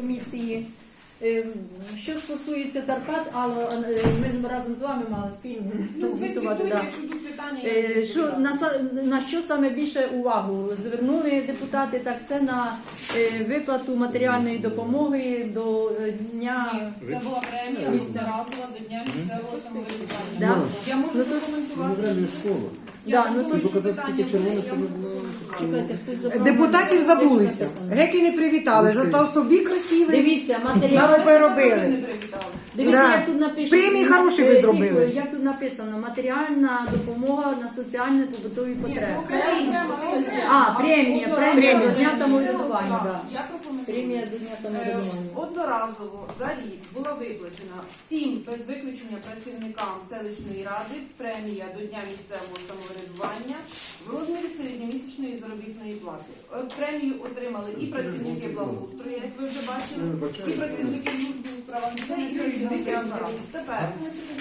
комісії. Е, Що стосується зарплат, але е, ми разом з вами мали спільно Ну, ви звітувати, да. питання, Е, Що, на, са- на що саме більше увагу звернули депутати, так це на е, виплату матеріальної допомоги до дня. Це була премія одноразова до Дня місцевого самоврядування. Да? Я можу Ну, прокоментувати. Да, ну, тут червоних. Чекайте, хтось забрав Депутатів забулися. Геті не привітали, зато собі красиві. Дивіться, Народ матеріал. ви Ви себе робили. не привітали. Дивіться, Да. як тут напишуть. Премії хороші ви Е, зробили. Як тут написано, матеріальна допомога на соціальні побутові потреби. Це. А, премія, премія до Дня премія. самоврядування, да. Я прокоментую. Премія Дня Е, самоврядування. Одноразово за рік була виплачена всім без виключення працівникам селищної ради премія до Дня місцевого самоврядування в розмірі середньомісячної заробітної плати. Е, Премію отримали і працівники благоустрою, як ви вже бачили, і працівники служби у справах дітей, і працівники апарату. Тепер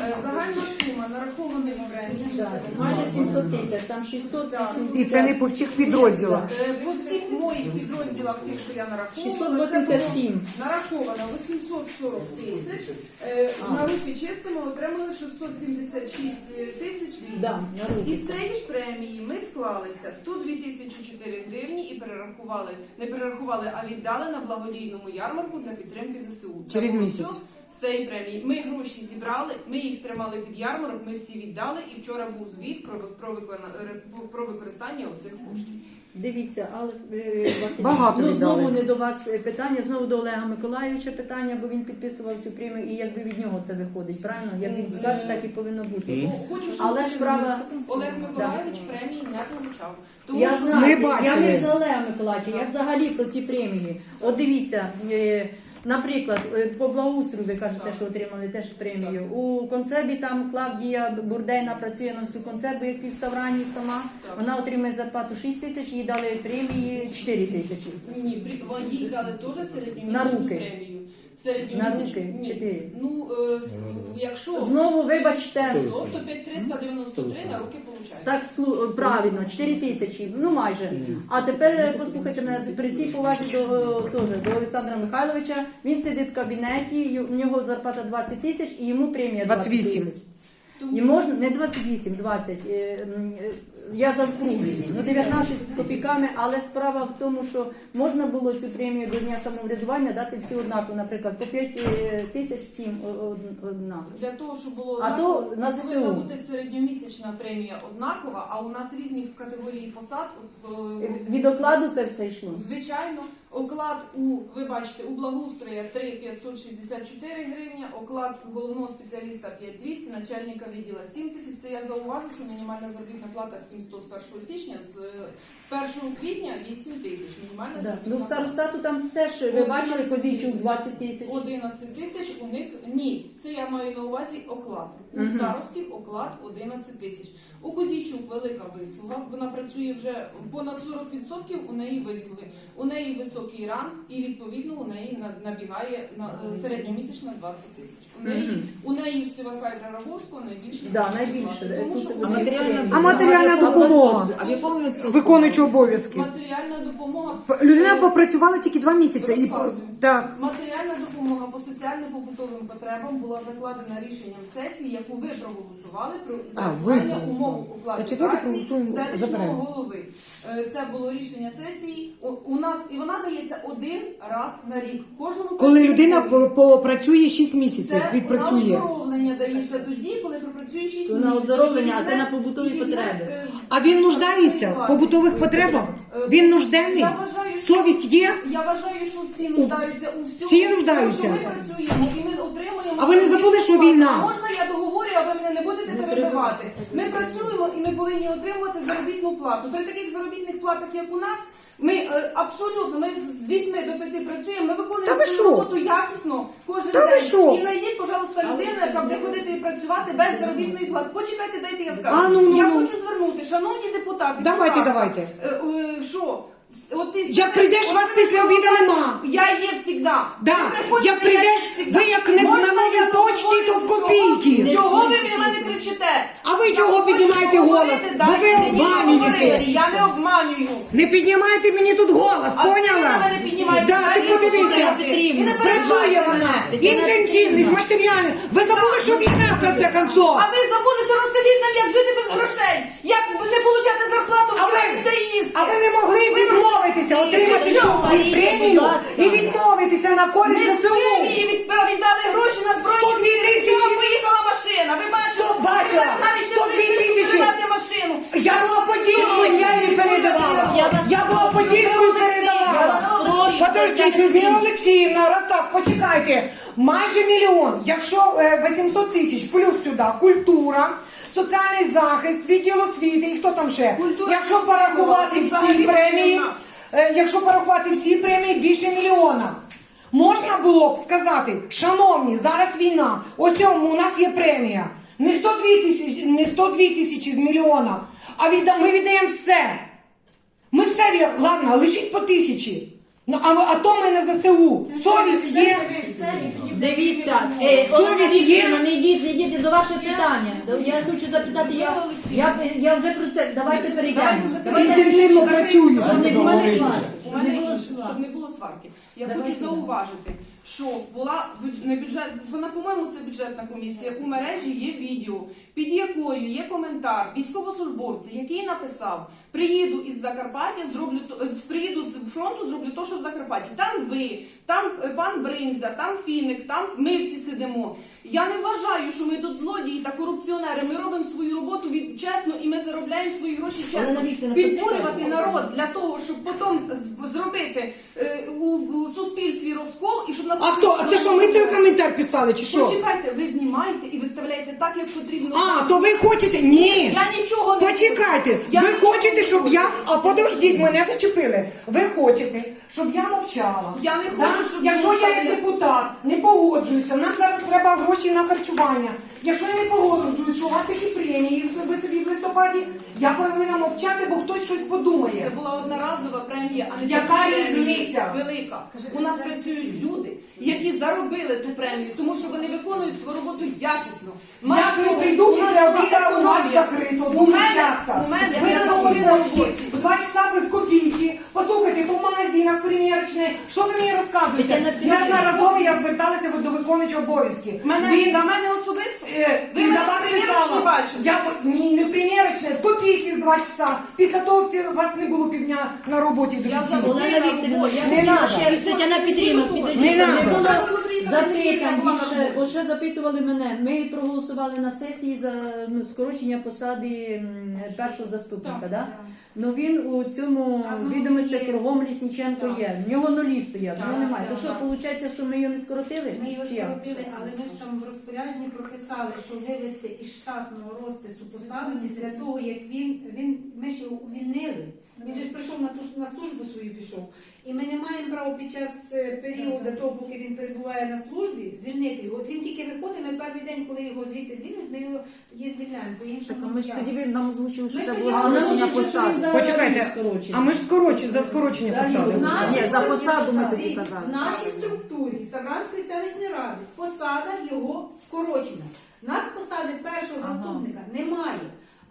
е, загальна сума нарахованої премії. Майже 700 тисяч, там 680. І це не по всіх підрозділах. Е, По всіх моїх підрозділах, тих, що я нараховувала, 687. це було нараховано 840 тисяч. Е, На руки чистими отримали 676 тисяч 200. Да, на руки. Із цієї ж премії ми склалися 102 тисячі 4 гривні і перерахували, не перерахували, а віддали на благодійному ярмарку для підтримки ЗСУ. Це Через було місяць. з цієї премії. Ми гроші зібрали, ми їх тримали під ярмарок, ми всі віддали, і вчора був звіт про, про, викона- про використання цих коштів. Дивіться, але е, Василь, Багато ну, віддали. знову не до вас е, питання, знову до Олега Миколаївича питання, бо він підписував цю премію, і якби від нього це виходить, правильно? Як він скаже, так і повинно бути. Ну, Хочу, щоб Але справа- Олег Миколаївич премії не получав. Тому Я що знаю, Ми я бачили. не за Олега Миколаївича, я взагалі про ці премії. От дивіться, е, наприклад, е, по благоустрою ви кажете, що отримали теж премію. У концебі там Клавдія Бурдейна працює на всю концебу, як і в Саврані сама. Вона отримує зарплату 6 тисяч, їй дали премії 4 тисячі. Ні, їй дали теж На руки. премію. На Середньомісячну, ні. чотири. Ну, е, с- якщо Знову, вибачте, то 5393 на руки получається. так слу- правильно, 4 тисячі, ну майже. А тепер е, послухайте мене при всій повазі до, е, теж, до Олександра Михайловича. Він сидить в кабінеті, й- у нього зарплата 20 тисяч і йому премія 20 28. тисяч. І можна не 28, 20. е, м, е, Я завкруглюю. Ну 19 з копійками, але справа в тому, що можна було цю премію до дня самоврядування дати всі однаково, наприклад, по 5 е, тисяч всім о- од- одна. Для того, щоб було А однаково, то на повинна бути середньомісячна премія однакова, а у нас різні категорії посад. е, Від окладу це все йшло. Звичайно, оклад у ви бачите у благоустроя 3,564 гривня, оклад у головного спеціаліста 5,200, начальника відділа 7 тисяч. Це я зауважу, що мінімальна заробітна плата 700 з 1 січня, з, з 1 квітня 8 тисяч. Мінімальна Да. заробітна Ну, в плата. старостату там теж ви бачили позичу тисяч. 20 тисяч. 11 тисяч у них ні. Це я маю на увазі оклад. У старостів оклад 11 тисяч. У Козійчук велика вислуга. Вона працює вже понад 40% у неї вислуги. У неї високий ранг і відповідно у неї на- набігає на е, середньомісячна 20 тисяч. У неї Мгм. у неї в Сивака і найбільше Да, найбільше. Тому Тут що а у матеріальна А матеріальна допомога? А в якому ці- Виконуючи обов'язки. матеріальна допомога П- Людина попрацювала тільки два місяці. І, Розказую. так. Матеріальна допомога по соціально-побутовим потребам була закладена рішенням сесії, яку ви проголосували про А, ви виконання проголосували. умов оплати Значить, давайте праці проголосуємо за селищного перерву. голови. Е, Це було рішення сесії. У- У нас і вона дається один раз на рік. Кожному Коли людина по- попрацює 6 місяців, це на оздоровлення дається тоді, коли пропрацює 6 місяців. на оздоровлення, а це на побутові потреби. е, А він нуждається в побутових потребах? Він нужденний? Я вважаю, що- Совість є? Я вважаю, що всі нуждаються у всьому. Всі нуждаються. Тому що ми працюємо і ми отримуємо. А ви не забули, що війна? Можна я договорю, а ви мене не будете перебивати. Ми працюємо і ми повинні отримувати заробітну плату. При таких заробітних платах, як у нас. Ми е, абсолютно ми з 8 до 5 працюємо. Ми Та виконуємо ви свою що? роботу якісно кожен Та ви день. що? І знайдіть, пожалуйста, людину, яка буде ходити і працювати без заробітної плати. Почекайте, дайте я скажу. А, ну, ну, я ну. хочу звернути, шановні депутати. будь Давайте, ласка, давайте. Е, е, Що От ти- Як прийдеш, от вас після обіду нема. Я є завжди. Да. Як прийдеш, ви як не на новій почті, то в копійки. Чого ви мене кричите? А ви чого хочу піднімаєте говорити, голос? дайте Бо ви мені говорити. Я не обманюю. Не піднімайте мені тут голос, А це ви поняла? на мене піднімаєте. Да, ти подивися. І не Працює перебивайте вона. мене. Інтенсивність, матеріальна. Ви забули, що війна в конце концов. А ви забудете, нам, як жити без грошей, як не отримати зарплату, А ви, вживатися і їсти. а ви не могли відмовитися, отримати цю премію і відмовитися на Ми користь з ЗСУ. премії від- віддали гроші на збройні 102 сили. тисячі. Вчора поїхала машина. Ви бачили? Сто- бачила. Ви навіть не 102 прийшли тисячі. передати машину. Я була подільською, я її передавала. Я була подільською Я передавала. Подождіть, Людмила Олексіївна, раз так, почекайте. Майже мільйон. Якщо е, 800 тисяч плюс сюди культура, соціальний захист, відділ освіти і хто там ще. Якщо порахувати всі премії, е, якщо порахувати всі премії, більше мільйона. Можна було б сказати, шановні, зараз війна, ось у нас є премія. Не 102 тисячі, не 102 тисячі з мільйона, а відда- ми віддаємо все. Ми все від- ладно, лишіть по тисячі. Ну, а, а то ми не ЗСУ. Совість є. Дивіться, е, Совість є? Вікторівна, не йдіть, не йдіть до вашого питання. Я хочу запитати, я, я, я вже про це, давайте перейдемо. Інтенсивно працюю. Щоб не було сварки. У Щоб мене не було інше, сварки. щоб не було сварки. Я Давайте, хочу зауважити, що була бюдж- не бюджет, вона, по-моєму, це бюджетна комісія. У мережі є відео, під якою є коментар військовослужбовця, який написав: приїду із Закарпаття, зроблю то- з- приїду з фронту, зроблю то, що в Закарпатті. Там ви, там е, пан Бринзя, там Фіник, там ми всі сидимо. Я не вважаю, що ми тут злодії та корупціонери. Ми робимо свою роботу від чесно і ми заробляємо свої гроші чесно. Підбурювати народ для того, щоб потім зробити е, у, у суспільстві розкол і щоб нас А хто? А це що, ми той коментар писали, чи що? Почекайте, ви знімаєте і виставляєте так, як потрібно. А, то ви хочете? Ні. Я нічого не Почекайте, Я ви нічого хочете, не щоб я. А подождіть, мене зачепили. Ви хочете, щоб я мовчала. Я не хочу, Якщо я як депутат не погоджуюся, нам зараз треба гроші на харчування. Якщо я не погоджуюсь, що у вас такі премії собі в листопаді, я повинна мовчати, бо хтось щось подумає. Це була одноразова премія, а не Яка різниця? Велика. У нас працюють люди, які заробили ту премію, тому що вони виконують свою роботу якісно. Як не прийду нас після обіда, у економія. закрито У дуже мене- часто. У мене ви новій в два часа ви в копійки. Послухайте, по магазинах примірочні. Що ви мені розказуєте? Неодноразово я зверталася до виконуючого обов'язки. Мене Він- за мене особисто. Е, Ви і мене за вас примірочні писала. бачили? Я б- ні, не примірочне, в копійки в два часа. Після того всі- вас не було півдня на роботі до Я кінця. забула. Не надо. Тетяна Петрівна, підождіть, Не надо. була більше, бо ще запитували мене. Ми проголосували на сесії за ну, скорочення посади м, першого заступника, да? Ну він у цьому відомості кругом Лісніченко є. В нього нулі стоять, Так, його немає. То що, так. виходить, що ми його не скоротили? Ми його Чи як? скоротили, але ми ж там в розпорядженні прописали, що вивести із штатного розпису посаду після того, як він, він ми ж його увільнили. Він же ж прийшов на ту на службу свою пішов. І ми не маємо права під час е, періоду того, поки він перебуває на службі, звільнити його. От він тільки виходить, ми перший день, коли його звідти звільнять, ми його тоді звільняємо. По іншому Так, а ми ж тоді ви нам озвучили, що Ми це тоді було скорочення він посади. Почекайте, а ми ж скорочі, за скорочення посади. В Ні, за структурі посаду ми посади, тоді казали. В нашій структурі Савранської селищної ради посада його скорочена. Нас посади першого заступника немає.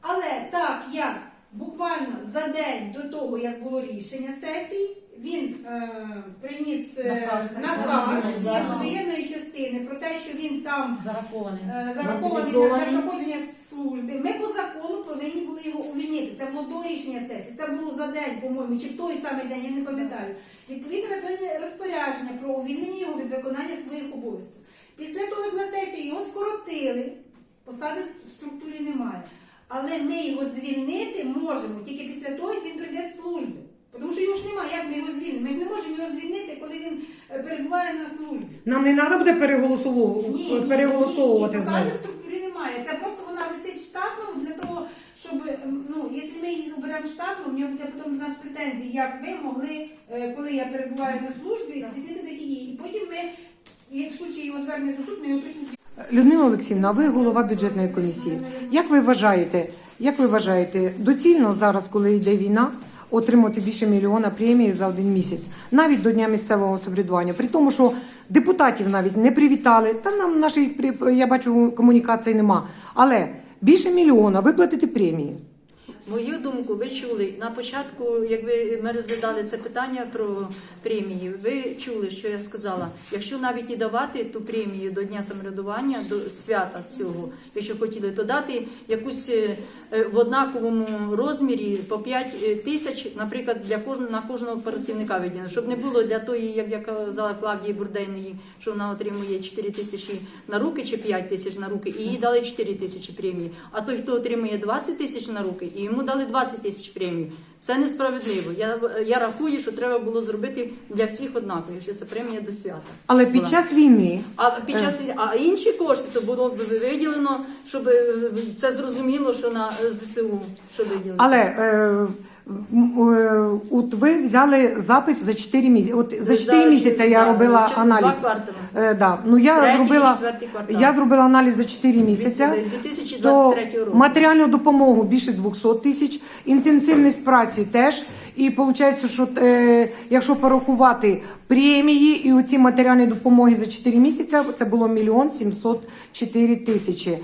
Але так як буквально за день до того, як було рішення сесії, він е, приніс е, Наказ. воєнної частини про те, що він там Зарахований. е, зарахований на проходження служби. Ми по закону повинні були його увільнити. Це було до рішення сесії. Це було за день, по-моєму, чи в той самий день, я не пам'ятаю. Відповідно, розпорядження про увільнення його від виконання своїх обов'язків. Після того, як на сесії його скоротили, посади в структурі немає. Але ми його звільнити можемо тільки після того, як він прийде з служби. Тому що його ж немає, як ми його звільнимо? Ми ж не можемо його звільнити, коли він е, перебуває на службі. Нам не треба буде переголосовувати, переголосовувати ні, в структурі немає. Це просто вона висить штатно для того, щоб ну, якщо ми її оберемо штатно, в нього буде потім до нас претензії, як ви могли, е, коли я перебуваю на службі, здійснити такі дії. І потім ми, як в случаї його звернення до суду, ми його точно Людмила Олексійовна, ви голова бюджетної комісії. Як ви вважаєте, як ви вважаєте, доцільно зараз, коли йде війна, отримати більше мільйона премії за один місяць, навіть до дня місцевого самоврядування. При тому, що депутатів навіть не привітали. Та нам наших я бачу комунікації нема. Але більше мільйона виплатити премії. Мою думку, ви чули на початку, як ви ми розглядали це питання про премії. Ви чули, що я сказала. Якщо навіть і давати ту премію до дня самоврядування, до свята цього, якщо хотіли, то дати якусь е, е, в однаковому розмірі по 5 тисяч, наприклад, для кожного на кожного працівника виділено, щоб не було для тої, як я казала Клавдії Бурдейної, що вона отримує 4 тисячі на руки чи 5 тисяч на руки, і їй дали 4 тисячі премії. А той, хто отримує 20 тисяч на руки, і йому дали 20 тисяч премію. Це несправедливо. Я, я рахую, що треба було зробити для всіх однаково, якщо це премія до свята. Але під була. час війни А під час а інші кошти то було б виділено, щоб е, це зрозуміло, що на е, ЗСУ що виділено. Але е, е, от ви взяли запит за 4 місяці. От за 4 За місяці я робила аналіз. Е, да. Ну я зробила я зробила аналіз за 4 місяці. Від 2023 року. матеріальну допомогу більше 200 тисяч, інтенсивність праці теж. І виходить, що е, якщо порахувати премії і оці матеріальні допомоги за 4 місяці, це було мільйон 704 тисячі.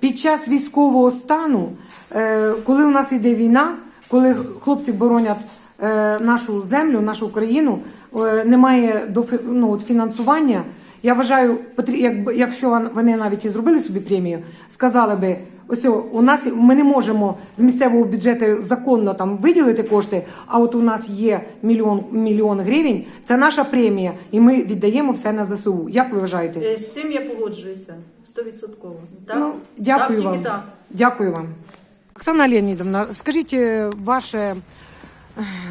Під час військового стану, е, коли у нас йде війна, коли хлопці боронять е, нашу землю, нашу країну, е, немає ну, фінансування. Я вважаю, якщо вони навіть і зробили собі премію, сказали би, ось у нас ми не можемо з місцевого бюджету законно там виділити кошти, а от у нас є мільйон мільйон гривень, це наша премія, і ми віддаємо все на ЗСУ. Як ви вважаєте? Е, З цим я погоджуюся стовідсотково. Так? Ну, дякую так, вам. Так. Дякую вам. Оксана Леонідовна, скажіть е, ваше,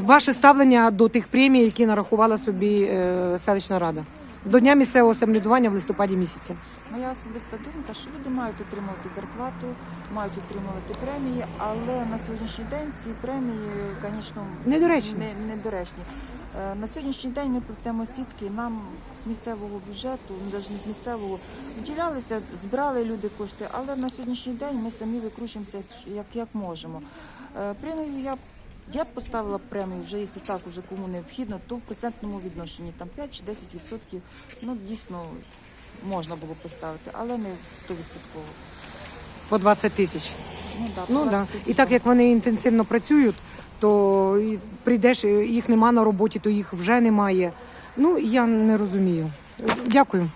ваше ставлення до тих премій, які нарахувала собі е, селищна рада до Дня місцевого самоврядування в листопаді місяці. Моя особиста думка, що люди мають отримувати зарплату, мають отримувати премії, але на сьогоднішній день ці премії, звісно, Недоречні. Не, недоречні. Е, На сьогоднішній день ми плетемо сітки, нам з місцевого бюджету, навіть не з місцевого, виділялися, збирали люди кошти, але на сьогоднішній день ми самі викручуємося як, як, можемо. Е, Премію я я б поставила премію вже, якщо так уже кому необхідно, то в процентному відношенні там 5 чи 10 відсотків, ну дійсно можна було поставити, але не 100 відсотково. По 20 тисяч. Ну, да, Ну да. І так як вони інтенсивно працюють, то прийдеш, їх нема на роботі, то їх вже немає. Ну я не розумію. Дякую.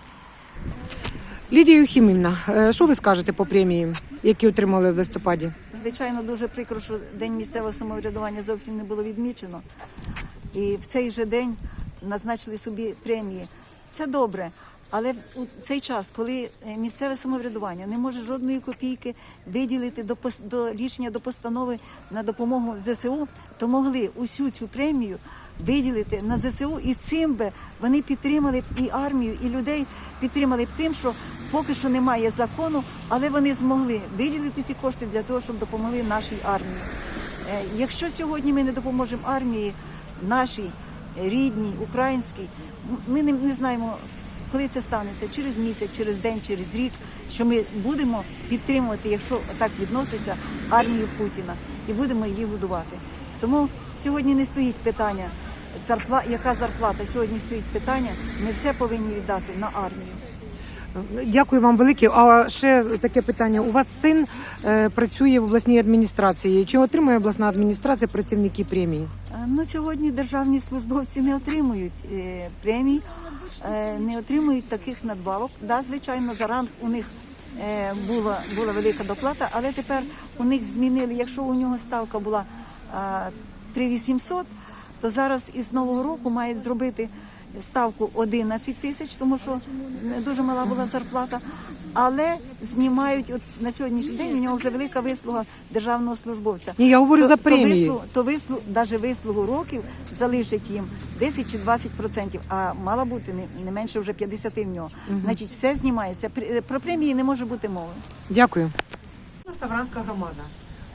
Лідія Юхімівна, е, що ви скажете по премії, які отримали в листопаді? Звичайно, дуже прикро, що день місцевого самоврядування зовсім не було відмічено. І в цей же день назначили собі премії. Це добре. Але у цей час, коли е, місцеве самоврядування не може жодної копійки виділити до пос- до рішення до постанови на допомогу ЗСУ, то могли усю цю премію виділити на ЗСУ, і цим би вони підтримали і армію, і людей підтримали б тим, що поки що немає закону, але вони змогли виділити ці кошти для того, щоб допомогли нашій армії. Е, Якщо сьогодні ми не допоможемо армії, нашій е, рідній, українській, ми не знаємо, коли це станеться через місяць, через день, через рік, що ми будемо підтримувати, якщо так відноситься, армію Путіна, і будемо її годувати. Тому сьогодні не стоїть питання, зарпла, яка зарплата. Сьогодні стоїть питання, ми все повинні віддати на армію. Дякую вам велике. А ще таке питання: у вас син е, працює в обласній адміністрації. Чи отримує обласна адміністрація працівники премії? Е, Ну, сьогодні державні службовці не отримують е, премій, не отримують таких надбавок. Да, звичайно, за ранг у них е, була, була велика доплата, але тепер у них змінили, якщо у нього ставка була е, 3800, то зараз із нового року мають зробити ставку 11 тисяч, тому що не дуже мала була зарплата. Але знімають от на сьогоднішній день. У нього вже велика вислуга державного службовця. Ні, я говорю То- за то премії. вислуг- то вислу, даже вислугу років залишить їм 10 чи 20 процентів, а мала бути не, не менше вже 50 в нього. Значить, все знімається. При- Про премії не може бути мови. Дякую. Ставранська громада.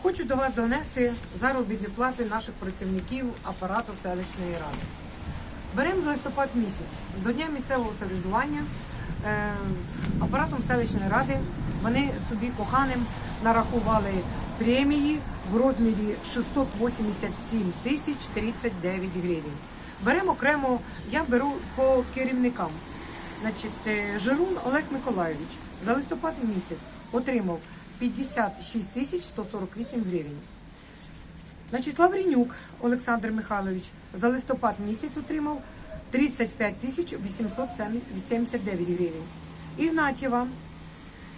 Хочу до вас донести заробітні плати наших працівників апарату селищної ради. Беремо за листопад місяць до дня місцевого самоврядування е, апаратом селищної ради вони собі коханим нарахували премії в розмірі 687 тисяч 39 гривень. Беремо окремо, я беру по керівникам. Значить, е, Жирун Олег Миколайович за листопад місяць отримав 56 тисяч 148 гривень. Значить, Лавренюк Олександр Михайлович за листопад місяць отримав 35 тисяч 879 гривень. Ігнатєва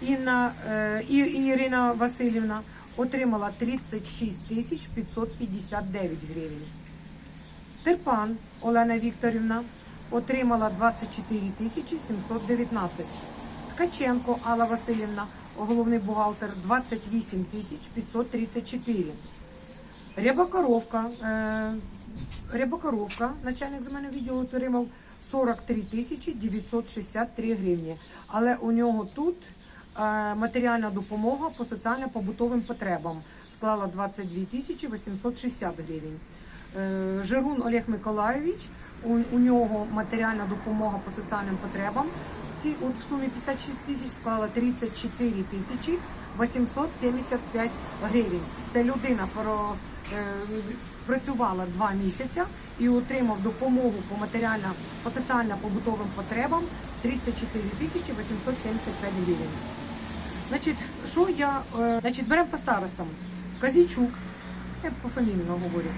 Інна, е, і, Ірина Васильівна отримала 36 тисяч 559 гривень. Терпан Олена Вікторівна отримала 24 тисячі 719. Ткаченко Алла Васильівна, головний бухгалтер, 28 тисяч 534. Рябокоровка, е, Рябокоровка, начальник земельного відділу, отримав 43 тисячі 963 гривні. Але у нього тут е, матеріальна допомога по соціально-побутовим потребам склала 22 тисячі 860 гривень. Е, Жирун Олег Миколайович, у, у нього матеріальна допомога по соціальним потребам ці, от в сумі 56 тисяч склала 34 тисячі 875 гривень. Це людина про, працювала два місяці і отримав допомогу по матеріально по соціально-побутовим потребам 34 тисячі 875 гривень. Значить, що я, е, значить, беремо по старостам. Казійчук, я по фамілійно говорю,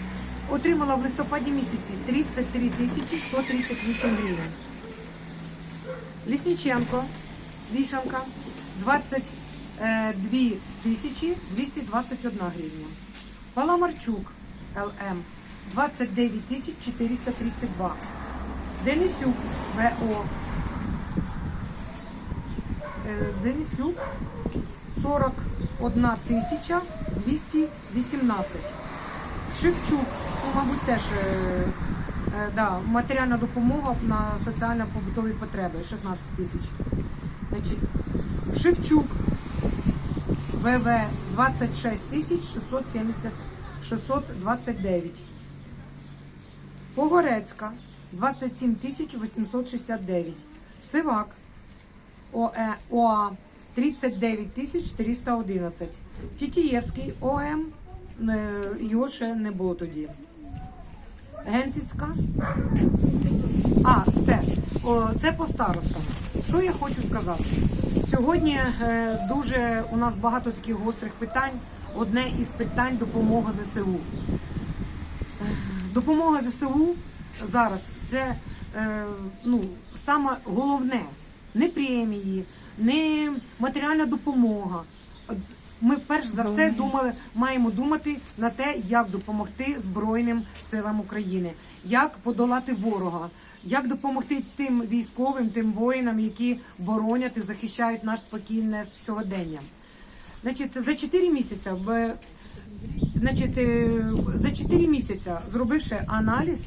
отримала в листопаді місяці 33 тисячі 138 гривень. Лісніченко, Вішанка, 22 тисячі 221 гривня. Паламарчук, ЛМ, 29 тисяч 432. Денисюк, ВО, Е, Денисюк 41 тисяча 218. Шевчук, ну, мабуть, теж е, е, да, матеріальна допомога на соціально-побутові потреби 16 тисяч. Шевчук ВВ 26 тисяч 670 629. Погорецька 27 869. Сивак ОЕ, ОА 39 тисяч 411. Тітієвський ОМ, його ще не було тоді. Генсіцька. А, о, це по старостам. Що я хочу сказати? Сьогодні е, дуже у нас багато таких гострих питань. Одне із питань допомога ЗСУ. Допомога ЗСУ зараз це е, ну, саме головне. Не премії, не матеріальна допомога. Ми перш за все думали, маємо думати на те, як допомогти Збройним силам України, як подолати ворога, як допомогти тим військовим, тим воїнам, які боронять і захищають наш спокійне сьогодення. Значить, за 4 місяці Значить, е, за 4 місяці, зробивши аналіз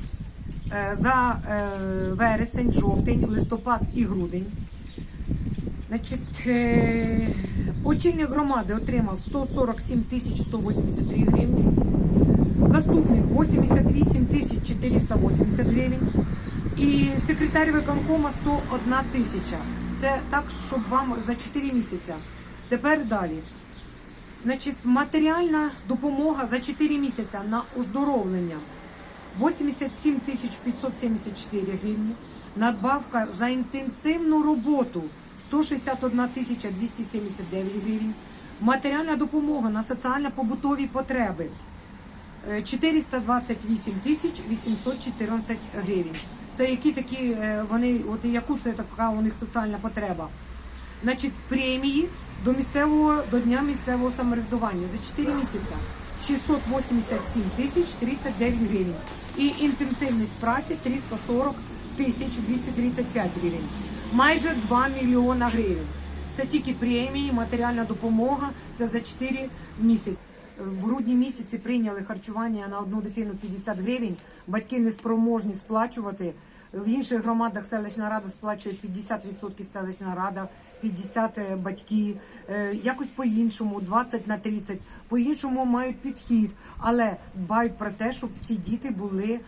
е, за е, вересень, жовтень, листопад і грудень, значить, е, очільник громади отримав 147 тисяч 183 гривні, заступник 88 тисяч 480 гривень і секретар виконкома 101 тисяча. Це так, щоб вам за 4 місяці. Тепер далі. Значить, матеріальна допомога за 4 місяці на оздоровлення 87 тисяч 574 гривні. Надбавка за інтенсивну роботу 161 тисяча 279 гривень. Матеріальна допомога на соціально-побутові потреби е, 428 тисяч 814 гривень. Це які такі е, вони, от яку це така у них соціальна потреба? Значить, премії до місцевого до дня місцевого самоврядування за 4 місяці 687 тисяч 39 гривень. І інтенсивність праці 340 тисяч 235 гривень. Майже 2 мільйона гривень. Це тільки премії, матеріальна допомога. Це за 4 місяці. В грудні місяці прийняли харчування на одну дитину 50 гривень. Батьки не спроможні сплачувати. В інших громадах селищна рада сплачує 50% селищна рада, 50 е, батьки, е, якось по-іншому, 20 на 30, по-іншому мають підхід, але дбають про те, щоб всі діти були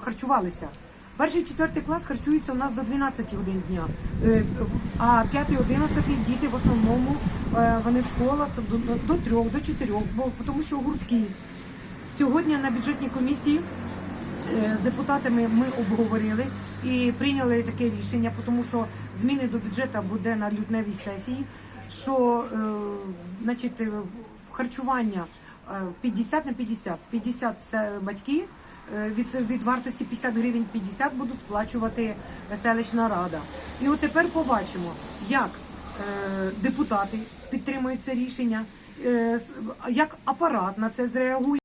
харчувалися. Перший четвертий клас харчуються у нас до 12 годин дня, Е, а 5-11 діти в основному е, вони в школах до, до 3, до 4, бо тому що гуртки. Сьогодні на бюджетній комісії е, з депутатами ми обговорили і прийняли таке рішення, тому що зміни до бюджету буде на лютневій сесії, що е, значить, е, харчування е, 50 на 50. 50 це батьки. е, Від, від вартості 50 гривень 50 буду сплачувати селищна рада. І от тепер побачимо, як е, депутати підтримують це рішення, е, як апарат на це зреагує.